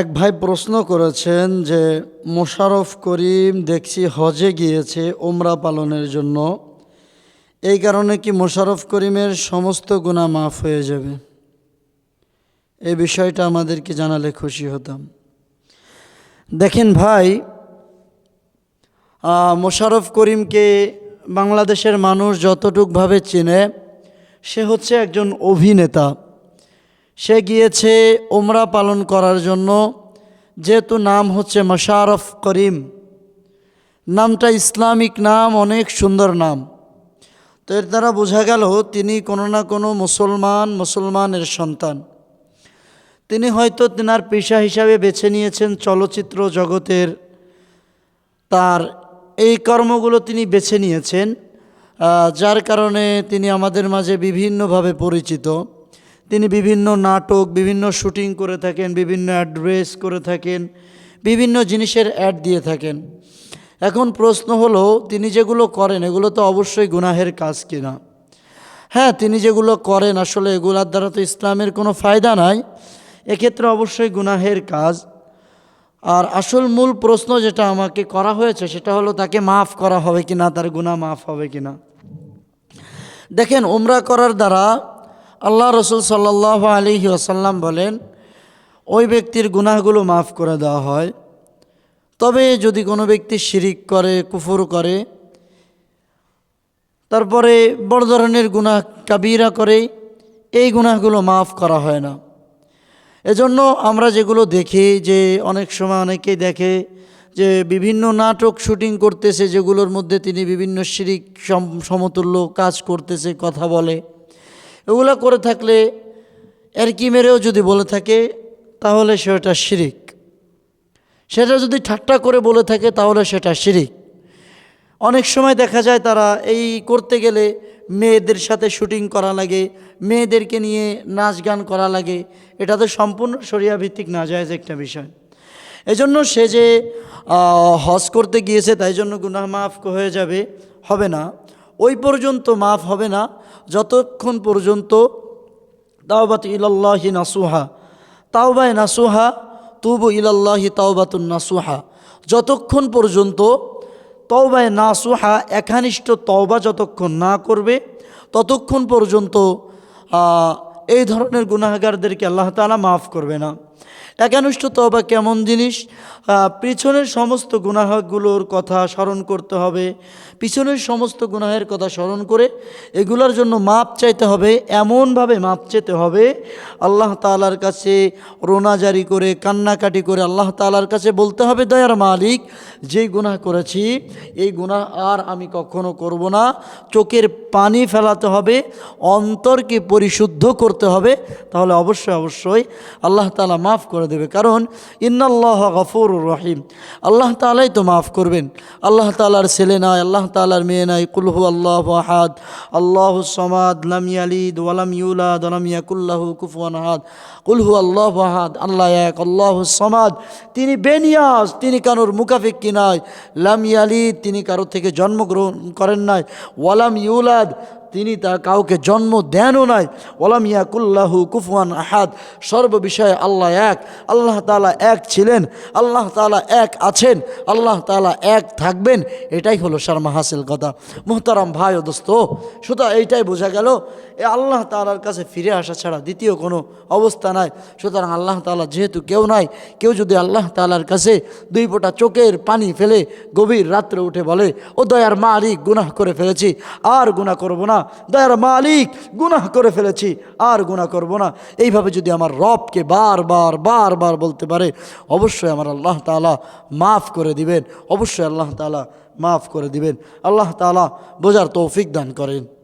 এক ভাই প্রশ্ন করেছেন যে, মোশারফ করিম দেখছি হজে গিয়েছে ওমরা পালনের জন্য। এই কারণে কি মোশারফ করিমের সমস্ত গুণা মাফ হয়ে যাবে? এই বিষয়টা আমাদেরকে জানালে খুশি হতাম। দেখেন ভাই মোশারফ করিমকে বাংলাদেশের মানুষ যতটুকভাবে চেনে, সে হচ্ছে একজন অভিনেতা। সে গিয়েছে ওমরা পালন করার জন্য, যেহেতু নাম হচ্ছে মোশাররফ করিম। নামটা ইসলামিক নাম, অনেক সুন্দর নাম। তো এর দ্বারা বোঝা গেল তিনি কোনো না কোনো মুসলমান, মুসলমানের সন্তান। তিনি হয়তো তেনার পেশা হিসাবে বেছে নিয়েছেন চলচ্চিত্র জগতের। তার এই কর্মগুলো তিনি বেছে নিয়েছেন যার কারণে তিনি আমাদের মাঝে বিভিন্নভাবে পরিচিত। তিনি বিভিন্ন নাটক, বিভিন্ন শুটিং করে থাকেন, বিভিন্ন অ্যাড্রেস করে থাকেন, বিভিন্ন জিনিসের অ্যাড দিয়ে থাকেন। এখন প্রশ্ন হলো, তিনি যেগুলো করেন, এগুলো তো অবশ্যই গুনাহের কাজ কিনা? হ্যাঁ তিনি যেগুলো করেন, আসলে এগুলার দ্বারা তো ইসলামের কোনো ফায়দা নাই। এক্ষেত্রে অবশ্যই গুনাহের কাজ। আর আসল মূল প্রশ্ন যেটা আমাকে করা হয়েছে, সেটা হলো তাকে মাফ করা হবে কি না তার গুনাহ মাফ হবে কি না দেখেন ওমরা করার দ্বারা আল্লাহ রসুল সাল্লাহ আলী আসাল্লাম বলেন, ওই ব্যক্তির গুনাহগুলো মাফ করে দেওয়া হয়। তবে যদি কোনো ব্যক্তি শিরিক করে, কুফর করে, তারপরে বড় ধরনের গুনাহ কাবিরা করে, এই গুনাহগুলো মাফ করা হয় না। এজন্য আমরা যেগুলো দেখি যে অনেক সময় অনেকেই দেখে যে বিভিন্ন নাটক শুটিং করতেছে, যেগুলোর মধ্যে তিনি বিভিন্ন শিরিক সম- সমতুল্য কাজ করতেছে, কথা বলে। এগুলো করে থাকলে এর কি মেরেও যদি বলে থাকে, তাহলে সেটা শিরিক। সেটা যদি ঠাট্টা করে বলে থাকে, তাহলে সেটা শিরিক। অনেক সময় দেখা যায় তারা এই করতে গেলে মেয়েদের সাথে শুটিং করা লাগে, মেয়েদেরকে নিয়ে নাচ গান করা লাগে। এটা তো সম্পূর্ণ সরিয়া ভিত্তিক না যায় একটা বিষয়। এজন্য সে যে হজ করতে গিয়েছে, তাই জন্য গুনাহ মাফ হয়ে যাবে, হবে না। ওই পর্যন্ত মাফ হবে না, যতক্ষণ পর্যন্ত তাওবাত ইলাল্লাহি নাসুহা, তাওবায় নাসুহা, তুবু ইলাল্লাহি তাওবাতুন নাসুহা। যতক্ষণ পর্যন্ত তওবায় নাসুহা একানিষ্ঠ তওবা যতক্ষণ না করবে, ততক্ষণ পর্যন্ত এই ধরনের গুনাহগারদেরকে আল্লাহ তাআলা মাফ করবে না। একানুষ্ঠ তবা কেমন জিনিস? পিছনের সমস্ত গুনাহগুলোর কথা স্মরণ করতে হবে। পিছনের সমস্ত গুনাহের কথা স্মরণ করে এগুলোর জন্য মাপ চাইতে হবে, এমনভাবে মাপ চাইতে হবে, আল্লাহ তালার কাছে রোনা জারি করে, কান্নাকাটি করে আল্লাহ তালার কাছে বলতে হবে, দয়ার মালিক যেই গুনাহ করেছি, এই গুনাহ আর আমি কখনো করব না। চোখের পানি ফেলাতে হবে, অন্তরকে পরিশুদ্ধ করতে হবে। তাহলে অবশ্যই অবশ্যই আল্লাহ তালা মাফ করে দেবে। কারণ ইন্নাল্লাহ গফুর রহিম। আল্লাহ তালাই তো মাফ করবেন। আল্লাহ তালার ছেলে নাই, আল্লাহ তালার মেয়ে নাই। কুলহু আল্লাহ আহাদ। আল্লাহ সমাদ, লাম ইয়ালিদ ওয়ালাম ইউলাদ ওয়ালাম ইয়াকুল্লাহু কুফুয়ান আহাদ। কুলহু আল্লাহ আহাদ, আল্লাহ এক। আল্লাহ সমাদ। তিনি বেনিয়াস তিনি কারোর মুকাফিক কি ইয়ালিদ, তিনি কারোর থেকে জন্মগ্রহণ করেন নাই। ওয়ালাম ইউলাদ তিনি তা কাউকে জন্ম দেনও নাই। ওলাম ইয়াকুল্লাহু কুফওয়ান আহাদ। সর্ব বিষয়ে আল্লাহ এক, আল্লাহ তাআলা এক ছিলেন, আল্লাহ তাআলা এক আছেন, আল্লাহ তাআলা এক থাকবেন, এটাই হলো শর্মা হাসিল কথা। মোহতারাম ভাই ও দোস্ত সুতরাং এইটাই বোঝা গেল, এ আল্লাহ তাআলার কাছে ফিরে আসা ছাড়া দ্বিতীয় কোনো অবস্থা নাই। সুতরাং আল্লাহ তাআলা যেহেতু কেউ নাই, কেউ যদি আল্লাহ তাআলার কাছে দুই ফোঁটা চোখের পানি ফেলে গভীর রাত্রে উঠে বলে, ও দয়ার মালিক, গুনাহ করে ফেলেছি, আর গুনাহ করব না। দয়ার মালিক, গুনাহ করে ফেলেছি, আর গুনাহ করব না। এইভাবে যদি আমার রবকে বারবার বারবার বলতে পারে, অবশ্যই আমার আল্লাহ তালা মাফ করে দিবেন, অবশ্যই আল্লাহ তালা মাফ করে দিবেন। আল্লাহ তালা বোঝার তৌফিক দান করেন।